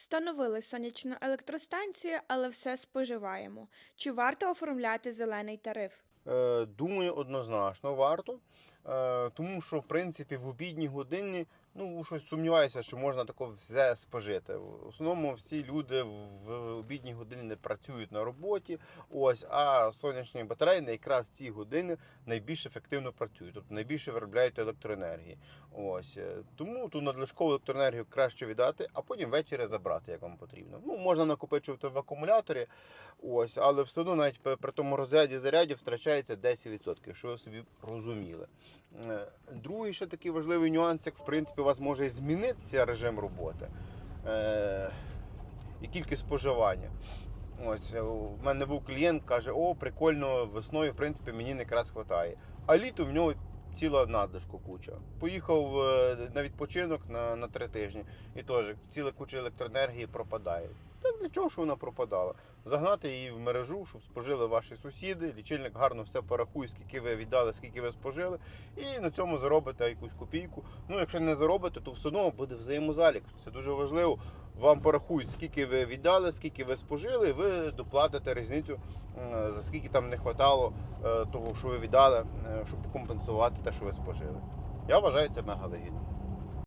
Встановили сонячну електростанцію, але все споживаємо. Чи варто оформляти зелений тариф? Е, Думаю, однозначно варто. Е, Тому що, в принципі, в обідні години, ну, щось сумніваюся, що можна тако все спожити. В основному всі люди в обідні години не працюють на роботі, ось, а сонячні батареї якраз ці години найбільш ефективно працюють, тобто найбільше виробляють електроенергії. Ось. е, Тому ту надлишкову електроенергію краще віддати, а потім ввечері забрати, як вам потрібно. Ну, можна накопичувати в акумуляторі, ось, але все одно навіть при тому розряді зарядів втрачається 10%, що ви собі розуміли. Е, Другий ще такий важливий нюанс, як в принципі у вас може змінитися режим роботи е, і кількість споживання. Ось е, у мене був клієнт, каже: о, прикольно, весною, в принципі, мені не якраз вистачає. А літо в нього ціла надлишку куча. Поїхав е, на відпочинок на, на три тижні, і теж ціла куча електроенергії пропадає. Так для чого ж вона пропадала? Загнати її в мережу, щоб спожили ваші сусіди. Лічильник гарно все порахує, скільки ви віддали, скільки ви спожили, і на цьому заробите якусь копійку. Ну, якщо не заробите, то все одно буде взаємозалік. Це дуже важливо. Вам порахують, скільки ви віддали, скільки ви спожили, і ви доплатите різницю, е, за скільки там не вистачало того, що ви віддали, е, щоб компенсувати те, що ви спожили. Я вважаю це мега вигідно.